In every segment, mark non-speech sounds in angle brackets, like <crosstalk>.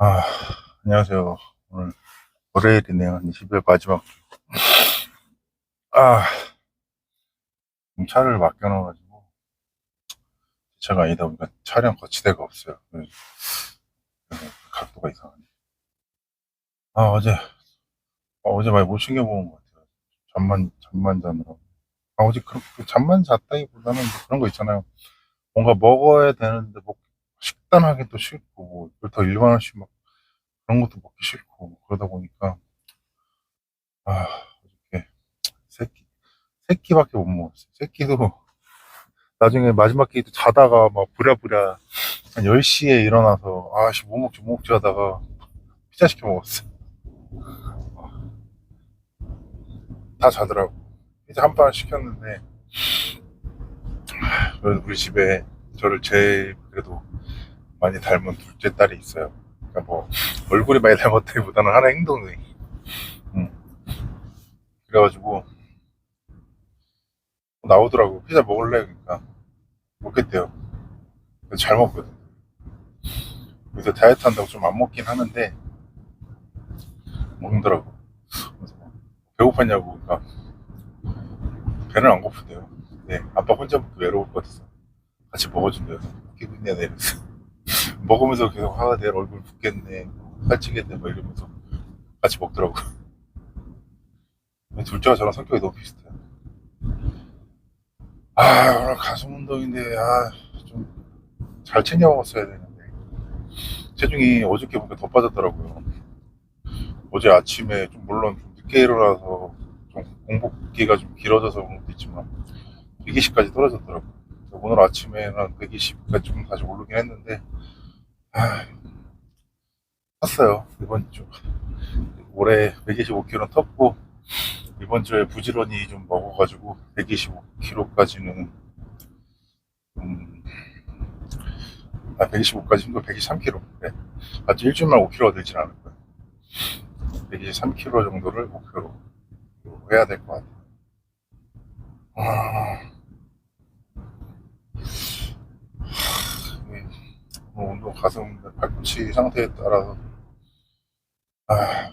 아, 안녕하세요. 오늘 월요일이네요. 12월 마지막 주. 아, 차를 맡겨놔가지고, 차가 아니다 보니까 차량 거치대가 없어요. 각도가 이상하네. 아, 어제, 아, 어제 많이 못 챙겨본 것 같아요. 잠만, 잠만 자느라고. 아, 어제 그, 그 잠만 잤다기보다는 뭐 그런 거 있잖아요. 뭔가 먹어야 되는데, 뭐, 식단하기 도 싫고, 뭐, 그걸 더 일반화식 막, 그런 것도 먹기 싫고, 그러다 보니까, 아, 이렇게, 새끼, 새끼밖에 못 먹었어요. 새끼도, <laughs> 나중에 마지막 끼도 자다가 막 부랴부랴, 한 10시에 일어나서, 아씨, 뭐 먹지, 뭐 먹지 하다가, 피자 시켜 먹었어요. 다 자더라고. 피자 한 판 시켰는데, 우리 집에 저를 제일 그래도 많이 닮은 둘째 딸이 있어요. 그러니까 뭐, 얼굴이 많이 닮았다기보다는 하나 행동이. 음. 그래가지고, 나오더라고. 피자 먹을래? 그러니까, 먹겠대요. 잘 먹거든. 그래서 다이어트 한다고 좀 안 먹긴 하는데, 먹더라고. 뭐, 배고팠냐고, 그러니까, 배는 안 고픈데요. 네, 아빠 혼자 먹기 외로울 것 같아서 같이 먹어준대요. 기분이야, 내면서. 먹으면서 계속, 아, 내 얼굴 붓겠네, 살찌겠네, 뭐 이러면서 같이 먹더라고. <laughs> 둘째가 저랑 성격이 너무 비슷해요. 아, 오늘 가슴 운동인데, 아, 좀 잘 챙겨 먹었어야 되는데. 체중이 어저께 보니까 더 빠졌더라고요. 어제 아침에 좀 물론 좀 늦게 일어나서 좀 공복기가 좀 길어져서 그런 것도 있지만 120까지 떨어졌더라고요. 오늘 아침에는 120까지 좀 다시 오르긴 했는데 아, 탔어요. 이번 주 올해 125kg 텄고 이번 주에 부지런히 좀 먹어가지고 125kg까지는 음, 아 125까지 힘도 123kg. 네. 아직 일주일만 5kg가 늘진 않을 거예요. 123kg 정도를 목표로 해야 될 것 같아요. 아, 이 오늘 운동 가슴 발꿈치 상태에 따라서 아,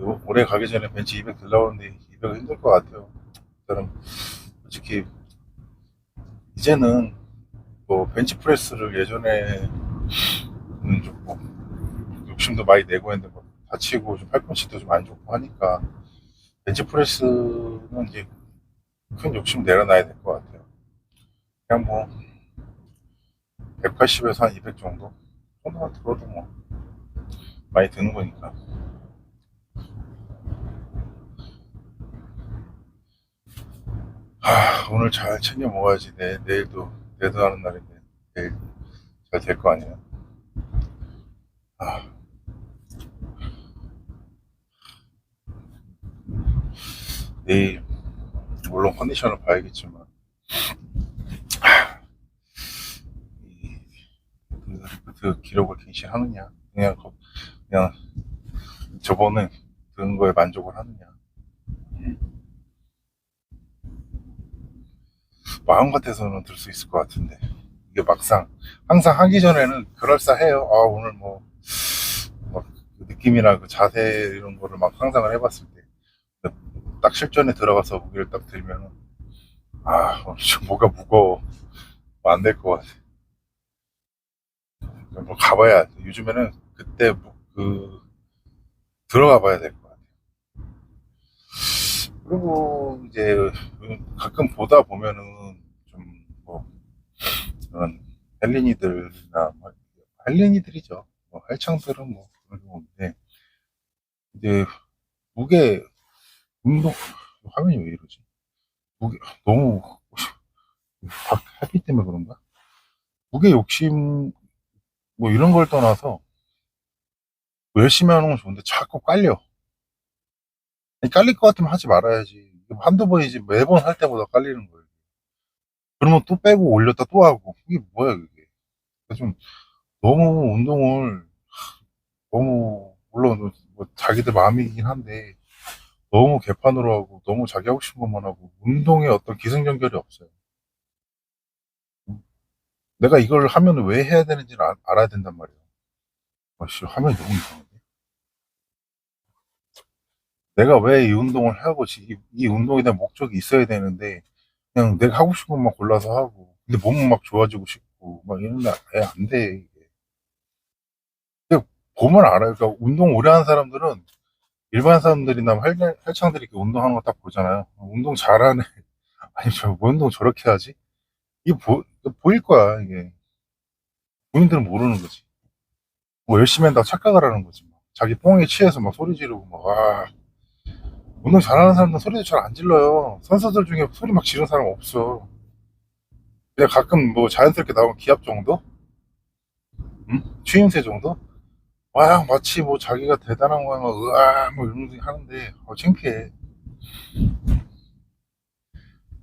요- 올해 가기 전에 벤치 200 들라오는데 200은 힘들 것 같아요. 저는 솔직히 이제는 뭐 벤치 프레스를 예전에는 좀 욕심도 많이 내고 했는데 뭐 다치고 좀 팔꿈치도 좀 안 좋고 하니까 벤치 프레스는 이제 큰 욕심 내려놔야 될 것 같아요. 그냥 뭐 180에서 한 200 정도 정도만 들어도 뭐 많이 드는 거니까. 아, 오늘 잘 챙겨 먹어야지. 내, 내일도, 내도 하는 날인데, 내일 잘 될 거 아니에요. 아, 내일, 물론 컨디션을 봐야겠지만, 이, 그 리프트 기록을 갱신하느냐, 그냥, 거- 그냥, 저번에 든 거에 만족을 하느냐. 마음 같아서는 들 수 있을 것 같은데 이게 막상 항상 하기 전에는 그럴싸해요. 아 오늘 뭐, 뭐그 느낌이나 그 자세 이런 거를 막 상상을 해봤을 때 딱 실전에 들어가서 무게를 딱 들면은 아 오늘 좀 뭐가 무거워 안될 것 같아. 뭐 가봐야 돼. 요즘에는 그때 뭐- 그 들어가 봐야 될 것 같아. 그리고 이제 가끔 보다 보면은 좀 뭐 그런 헬린이들이나 뭐 헬린이들이죠. 뭐 헬창들은 뭐 그런 건데 이제 무게 운동 화면이 왜 이러지? 무게 너무 밖 햇빛 때문에 그런가? 무게 욕심 뭐 이런 걸 떠나서 열심히 하는 건 좋은데 자꾸 깔려. 아니, 깔릴 것 같으면 하지 말아야지. 한두 번이지 매번 할 때보다 깔리는 거예요. 그러면 또 빼고 올렸다 또 하고 이게 뭐야 그게? 좀 너무 운동을 너무 물론 뭐 자기들 마음이긴 한데 너무 개판으로 하고 너무 자기 하고 싶은 것만 하고 운동에 어떤 기승전결이 없어요. 내가 이걸 하면 왜 해야 되는지를 알- 알아야 된단 말이에요. 아씨 화면이 너무 이상한데. 내가 왜 이 운동을 하고 지- 이, 이 운동에 대한 목적이 있어야 되는데 그냥 내가 하고 싶은 것만 골라서 하고 근데 몸은 막 좋아지고 싶고 막 이런데 안 돼. 이게. 그냥 보면 알아요. 그러니까 운동 오래 하는 사람들은 일반 사람들이나 할, 할창들이 이렇게 운동하는 거 딱 보잖아요. 운동 잘하네. <laughs> 아니, 저, 뭐 운동 저렇게 하지? 이게 보, 보일 거야, 이게. 본인들은 모르는 거지. 뭐 열심히 한다고 착각을 하는 거지. 뭐. 자기 뽕에 취해서 막 소리 지르고 막, 와. 운동 잘하는 사람들은 소리도 잘 안 질러요. 선수들 중에 소리 막 지르는 사람 없어. 그냥 가끔 뭐 자연스럽게 나오는 기합 정도? 응? 추임새 정도? 와, 마치 뭐 자기가 대단한 거야, 막, 으아, 뭐 이런 거 하는데, 어, 창피해.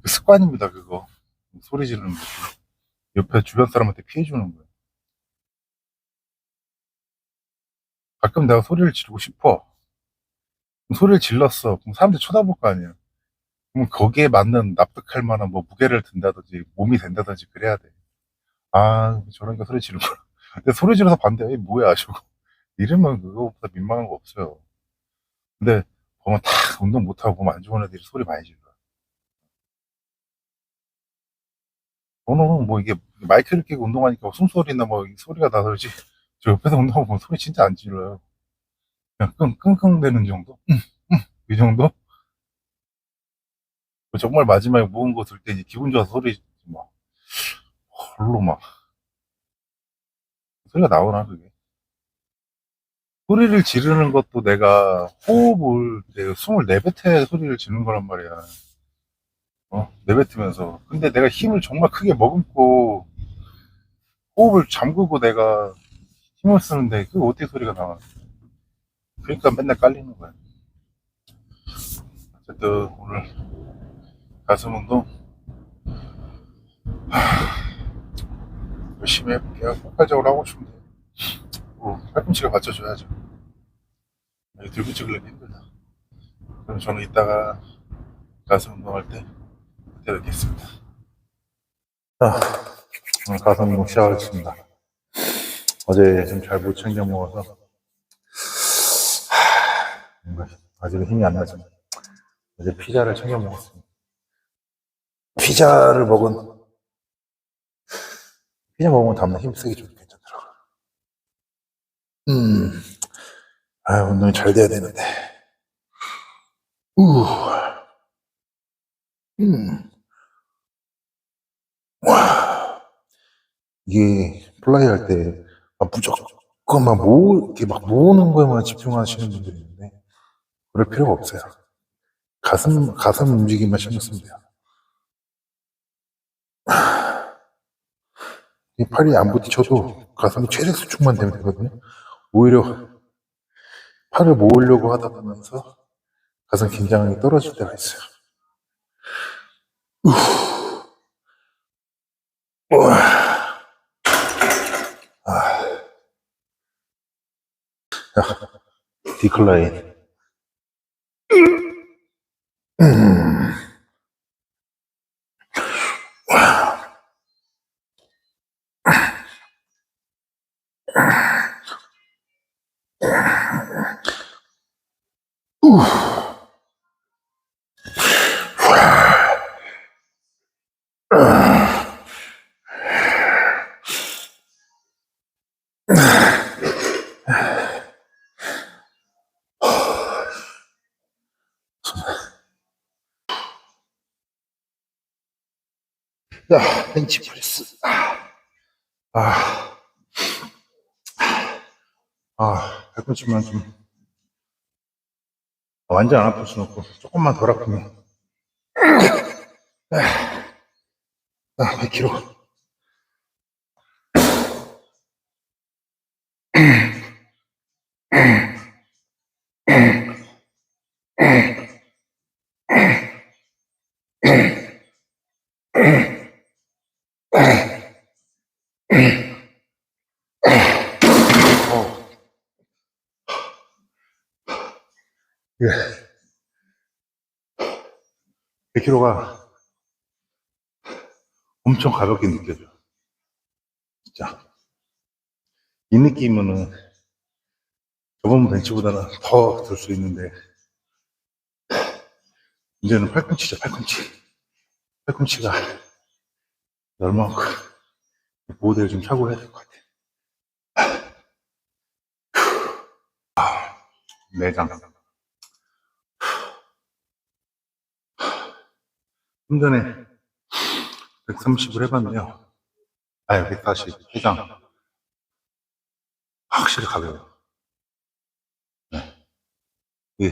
그 습관입니다, 그거. 소리 지르는 거. 옆에 주변 사람한테 피해 주는 거예요. 가끔 내가 소리를 지르고 싶어. 소리를 질렀어. 그럼 사람들이 쳐다볼 거 아니야. 그럼 거기에 맞는 납득할 만한 뭐 무게를 든다든지 몸이 된다든지 그래야 돼. 아, 저러니까 소리 지르구나. <laughs> 근데 소리 지르서 반대, 이 뭐야, 저거. 이러면 그거보다 민망한 거 없어요. 근데 보면 다 운동 못하고 보면 안 좋은 애들이 소리 많이 질러. 저는 뭐 이게 마이크를 끼고 운동하니까 숨소리나 뭐 소리가 나서 그렇지. 저 옆에서 운동하고 보면 소리 진짜 안 질러요. 그냥 끙, 끙끙대는 정도? 이 정도? 정말 마지막에 무거운 거들 때 이제 기분 좋아서 소리 막, 홀로 막, 소리가 나오나, 그게. 소리를 지르는 것도 내가 호흡을, 내가 숨을 내뱉어야 소리를 지르는 거란 말이야. 어? 내뱉으면서. 근데 내가 힘을 정말 크게 머금고, 호흡을 잠그고 내가 힘을 쓰는데, 그게 어떻게 소리가 나와. 그러니까 맨날 깔리는 거야. 어쨌든, 오늘 가슴 운동, 열심히 해볼게요. 폭발적으로 하고 싶은데, 뭐, 팔꿈치가 받쳐줘야죠. 들고 찍으려면 힘들다. 그럼 저는 이따가 가슴 운동할 때, 그때 뵙겠습니다. 자, 오늘 가슴 운동 시작하겠습니다. 어제 좀 잘 못 챙겨 먹어서, 뭔가 아직은 힘이 안 나지만, 어제 피자를 챙겨 먹었습니다. 피자를 먹은, 피자 먹으면 다음날 힘쓰기 좀 괜찮더라고요. 음, 아, 운동이 잘 돼야 되는데. 우, 음, 이게 플라이 할 때, 막 무조건 막 모, 이렇게 막 모으는 거에만 집중하시는 분들이 있는데, 그럴 필요가 없어요. 가슴, 가슴 움직임만 신경 쓰면 돼요. <sighs> 이 팔이 안 부딪혀도 가슴이 최대 수축만 되면 되거든요. 오히려 팔을 모으려고 하다 보면서 가슴 긴장이 떨어질 때가 있어요. 우. 우와. <laughs> 자, 디 벤치 프레스. 아, 아, 아, 발꿈치만 좀 완전 안 아플 순 없고 조금만 덜 아프면. 아, 100kg. 예. 100kg가 엄청 가볍게 느껴져. 진짜. 이 느낌은 저번 벤치보다는 더 들 수 있는데 이제는 팔꿈치죠 팔꿈치 팔꿈치가 얼마만큼 보호대를 좀 차고 해야 될 것 같아 아, 내장 좀 전에 130을 해봤네요 아니 140 해장 확실히 가벼워요 예.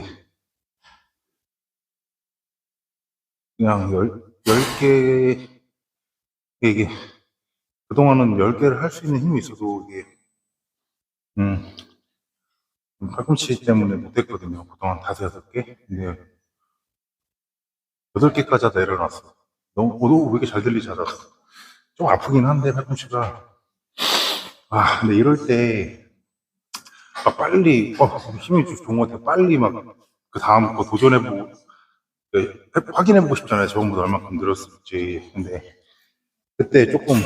그냥 열, 열 개, 이게, 그동안은 열 개를 할 수 있는 힘이 있어도, 이게, 음, 팔꿈치 때문에 못했거든요. 그동안 다섯, 개? 근데, 여덟 개까지 하다 내려놨어. 너무, 어, 너왜 이렇게 잘 들리지 하다가. 좀 아프긴 한데, 팔꿈치가. 아, 근데 이럴 때, 막 빨리, 어, 힘이 좀 좋은 것 같아요. 빨리 막, 그 다음 거 도전해보고, 네, 해- 확인해보고 싶잖아요. 저번보다 얼마큼 늘었을지. 근데, 그때 조금,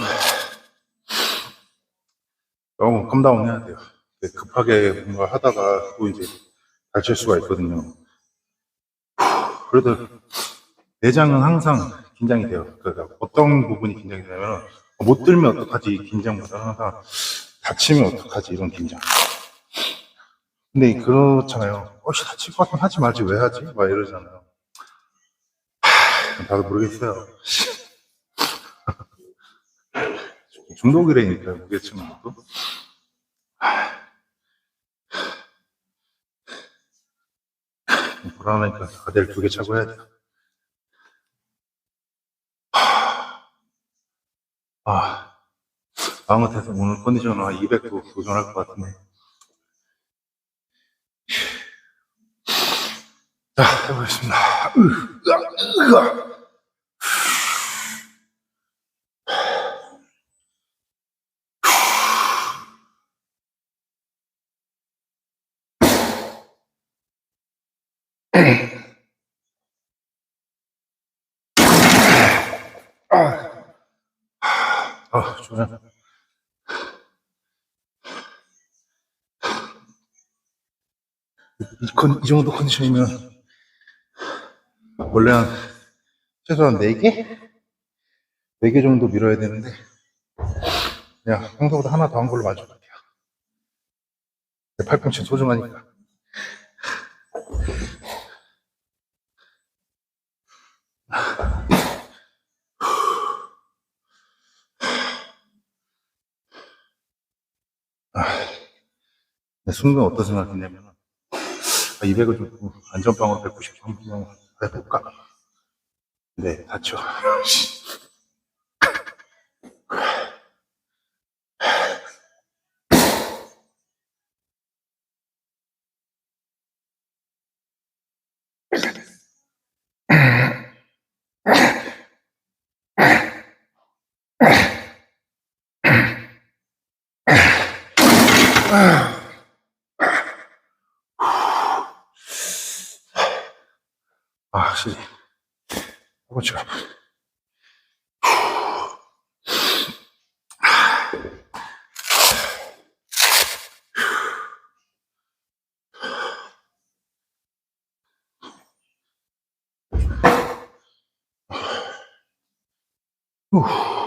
너무 컴다운 해야 돼요. 네, 급하게 뭔가 하다가 또 이제 다칠 수가 있거든요. 그래도, 내장은 항상 긴장이 돼요. 그러니까 어떤 부분이 긴장이 되냐면, 못 들면 어떡하지? 긴장보다 항상 다치면 어떡하지? 이런 긴장. 근데 그렇잖아요. 어씨 다칠 것 같으면 하지 말지 왜 하지? 막 이러잖아요. 하, 나도 모르겠어요. <laughs> 중독이라니까요, 무게치는. 하, 불안하니까 가대를 두 개 차고 해야 돼요. 하, 아, 마음 같아서 오늘 컨디션은 한 200도 도전할 것 같은데. 자, 해보겠습니다. 으아, 으아. 아, 좋아요. 이, 컨, 이 정도 컨디션이면 원래 한 최소한 4개? 4개 정도 밀어야 되는데 그냥 평소보다 하나 더 한 걸로 만족할게요. 내 팔꿈치 소중하니까. 내 순간 어떤 생각이냐면 아, 200을 좀 안전빵으로 190 정도 해볼까? 네, 다쳐. 아, 확실히. 팔꿈치가 아파. 후. 아,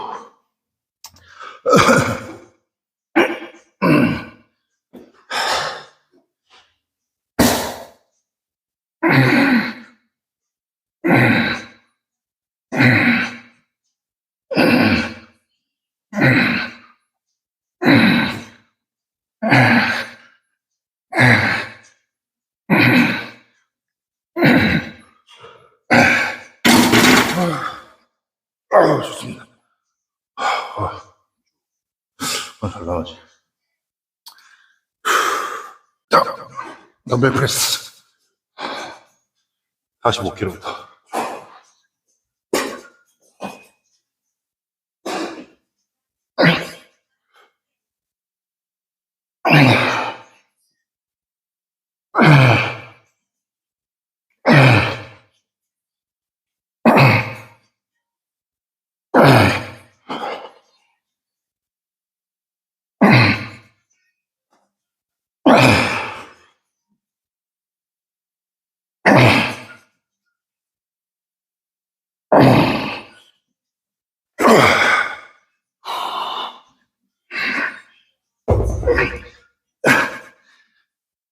300프레스 45kg.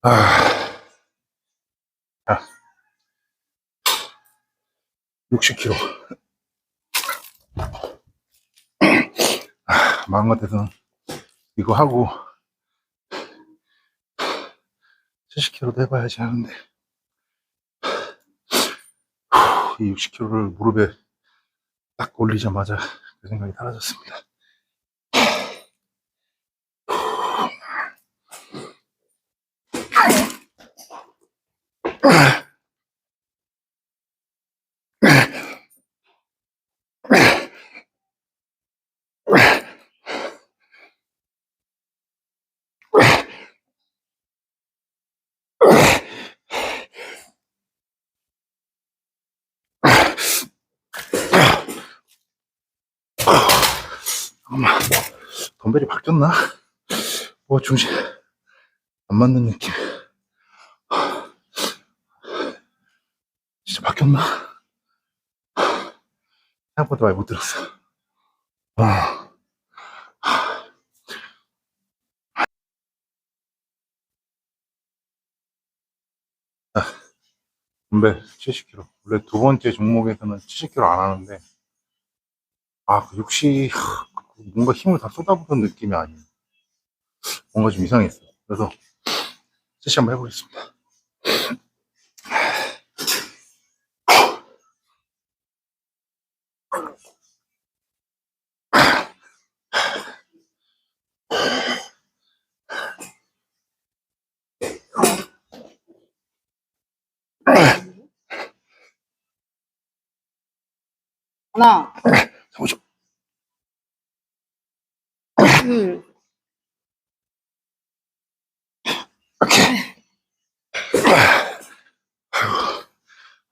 아, 자, 60kg. 아, 마음 같아서는 이거 하고 70kg도 해봐야지 하는데 이 60kg를 무릎에 딱 올리자마자 그 생각이 사라졌습니다. 잠깐만 덤벨이 바뀌었나? 뭐 중심 안 맞는 느낌 진짜 바뀌었나? 생각보다 많이 못 들었어 아, 덤벨 70kg 원래 두 번째 종목에서는 70kg 안 하는데 아, 그 60, 뭔가 힘을 다 쏟아부은 느낌이 아니에요. 뭔가 좀 이상했어요. 그래서, 다시 한번 해보겠습니다. 하나, 잠깐만, 둘,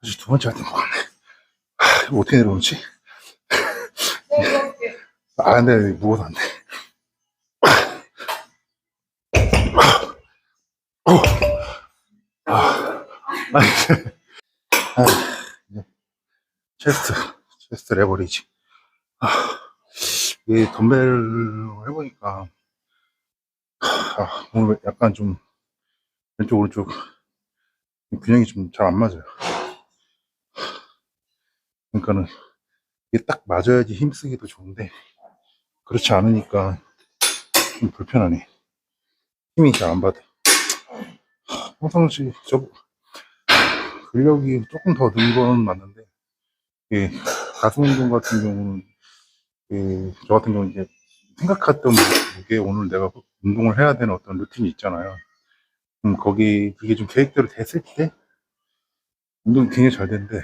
다시 두 번째 할때 먹었네. 이거 어떻게 내려오지? 아, 근데 무거워서 안 돼. 어. 아, 아, 이제 체스트, 체스트 레버리지. 아, 이 덤벨을 해보니까, 아, 오늘 약간 좀, 왼쪽, 오른쪽, 균형이 좀 잘 안 맞아요. 그러니까는, 이게 딱 맞아야지 힘쓰기도 좋은데, 그렇지 않으니까 좀 불편하네. 힘이 잘 안 받아. 평상시 저 근력이 조금 더 는 건 맞는데, 이 가슴 운동 같은 경우는, 이, 저 같은 경우는 이제 생각했던 무게 오늘 내가 운동을 해야 되는 어떤 루틴이 있잖아요. 음, 거기 그게 좀 계획대로 됐을 때 운동이 굉장히 잘 되는데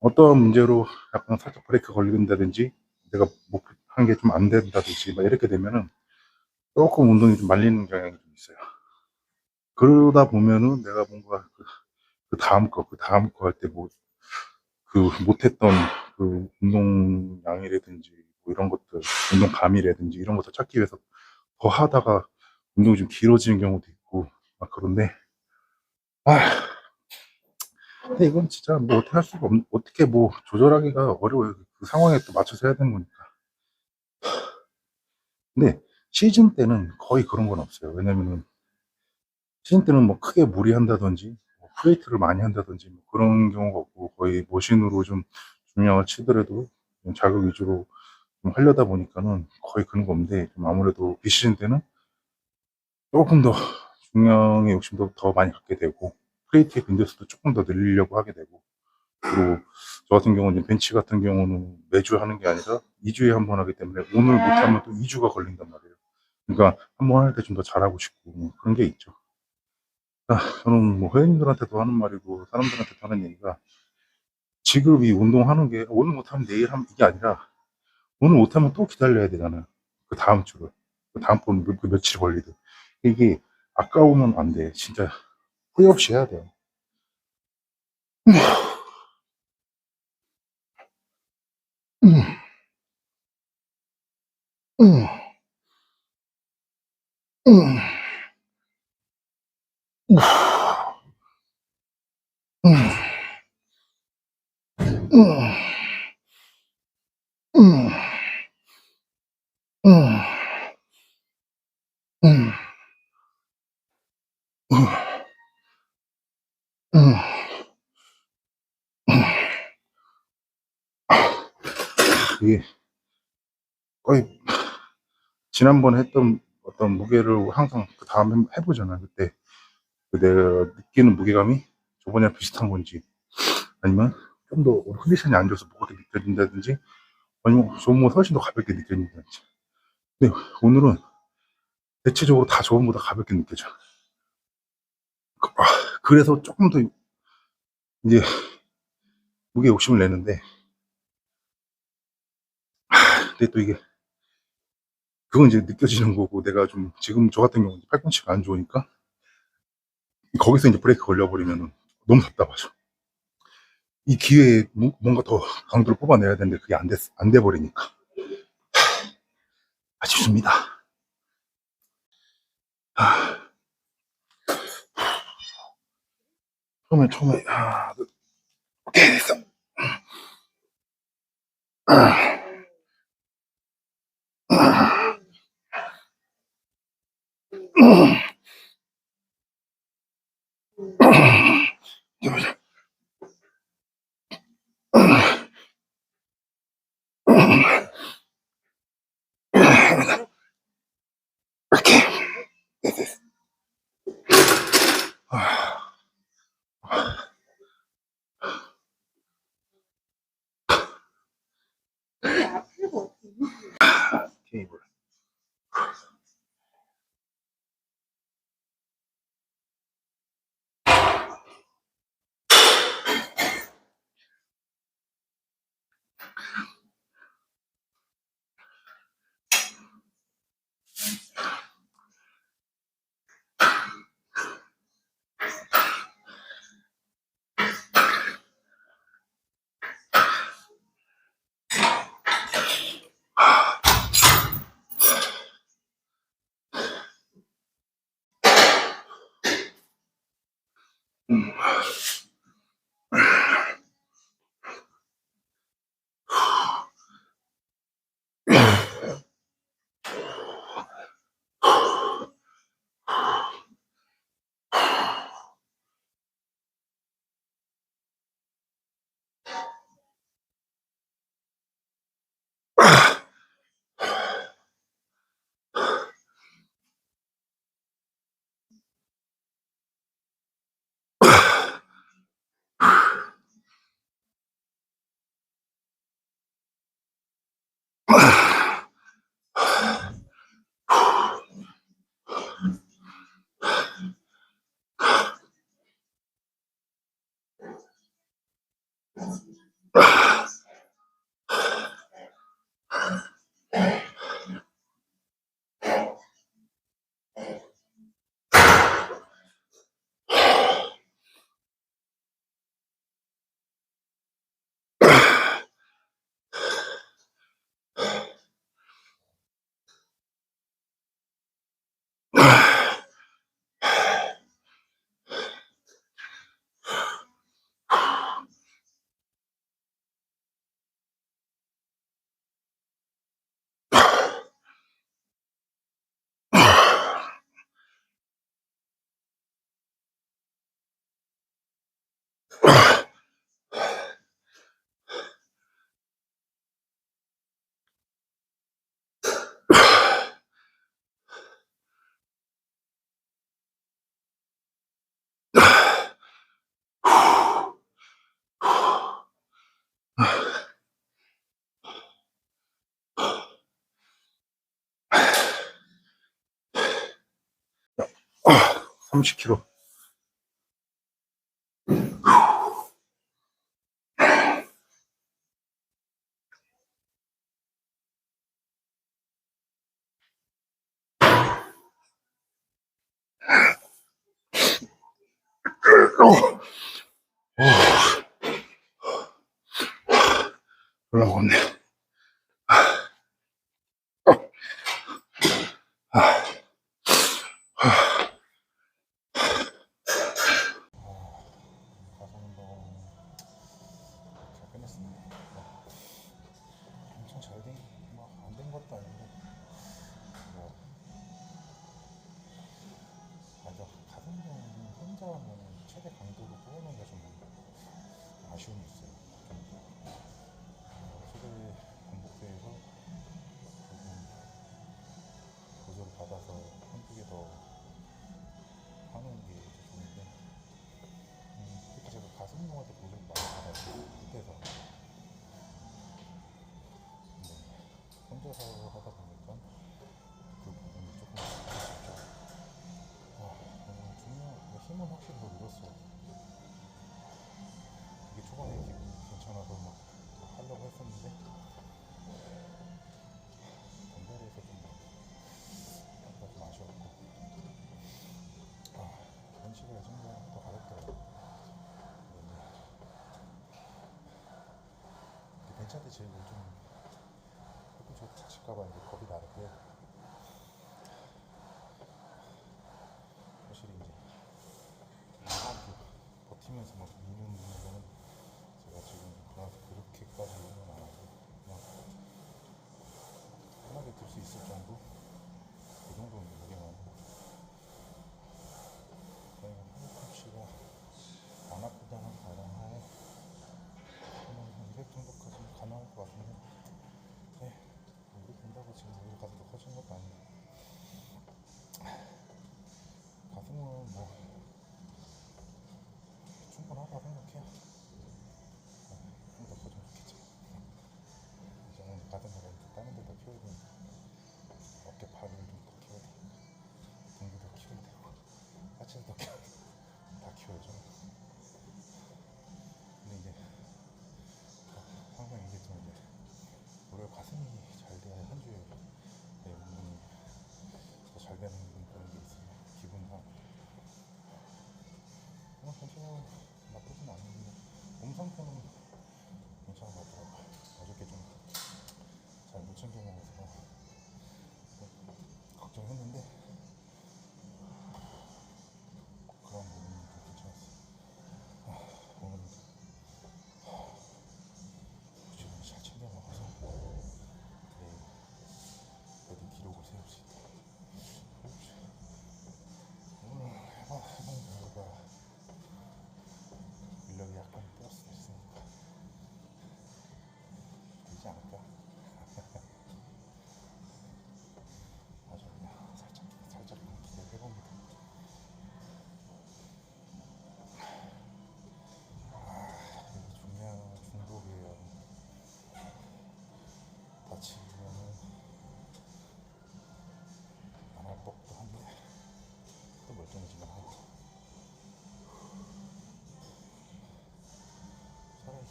어떤 문제로 약간 살짝 브레이크 걸린다든지 내가 목표한 게 좀 안 된다든지 막 이렇게 되면은 조금 운동이 좀 말리는 경향이 좀 있어요. 그러다 보면은 내가 뭔가 그, 그 다음 거, 그 다음 거 할 때 뭐, 그 못했던 그 운동량이라든지 뭐 이런 것들, 운동 감이라든지 이런 것들 찾기 위해서 더 하다가 운동이 좀 길어지는 경우도 있고 막 그런데 아 근데 이건 진짜 뭐 어떻게 할 수가 없, 어떻게 뭐 조절하기가 어려워요. 그 상황에 또 맞춰서 해야 되는 거니까. 근데 시즌 때는 거의 그런 건 없어요. 왜냐면은 시즌 때는 뭐 크게 무리한다든지 뭐 프레이트를 많이 한다든지 뭐 그런 경우가 없고 거의 머신으로 좀 중량을 치더라도 좀 자극 위주로 좀 하려다 보니까는 거의 그런 거 없는데 좀 아무래도 비시즌 때는 조금 더 중량의 욕심도 더 많이 갖게 되고 프레이트의 빈도수도 조금 더 늘리려고 하게 되고 그리고 저 같은 경우는 벤치 같은 경우는 매주 하는 게 아니라 2주에 한 번 하기 때문에 오늘 못하면 또 2주가 걸린단 말이에요. 그러니까 한 번 할 때 좀 더 잘하고 싶고 뭐 그런 게 있죠. 아, 저는 뭐 회원님들한테도 하는 말이고 사람들한테도 하는 얘기가 지금 이 운동하는 게 오늘 못하면 내일 하면 이게 아니라 오늘 못하면 또 기다려야 되잖아요. 그 다음 주를. 그 다음 번그 며칠 걸리든. 이게 아까우면 안 돼. 진짜 후회 없이 해야 돼요. 음, 음, 음, 음, 이게 거의 지난번에 했던 어떤 무게를 항상 그 다음에 해보잖아. 그때 그 내가 느끼는 무게감이 저번이랑 비슷한 건지 아니면 좀 더 컨디션이 안 좋아서 무겁게 느껴진다든지 아니면 저번보다 훨씬 더 가볍게 느껴진다든지 근데 오늘은 대체적으로 다 저번보다 가볍게 느껴져. 그- 아, 그래서 조금 더 이제 무게 욕심을 내는데 하, 근데 또 이게 그건 이제 느껴지는 거고 내가 좀 지금 저 같은 경우는 팔꿈치가 안 좋으니까 거기서 이제 브레이크 걸려버리면 너무 답답하죠. 이 기회에 뭐- 뭔가 더 강도를 뽑아내야 되는데 그게 안 됐, 안 돼버리니까 하, 아쉽습니다. 하. 처음에 처음에 아, 그- 오케이 됐어. 아. 아, 30kg. 들었어. 이게 초반에 이제 괜찮아서 막 하려고 했었는데 덤벨에서 좀 약간 좀 아쉬웠고 아, 이런 식으로 예전보다 뭐 더 가볍더라고. 벤치한테 제일 요즘 조금 좋을까봐 겁이 나는데 Meclisi hocam bu.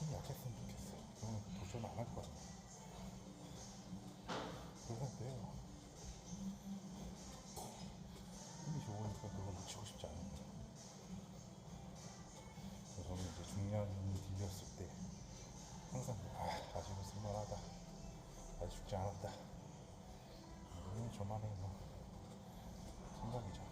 사람이 없었으면 좋겠어. 그러면 도전 안 할 거야. 그런 상태예요. 힘이 좋으니까 그걸 놓치고 싶지 않은 거야. 저는 이제 중요한 일이었을 때 항상 아, 아직은 쓸만하다. 아직 죽지 않았다. 이건 저만의 뭐 생각이죠.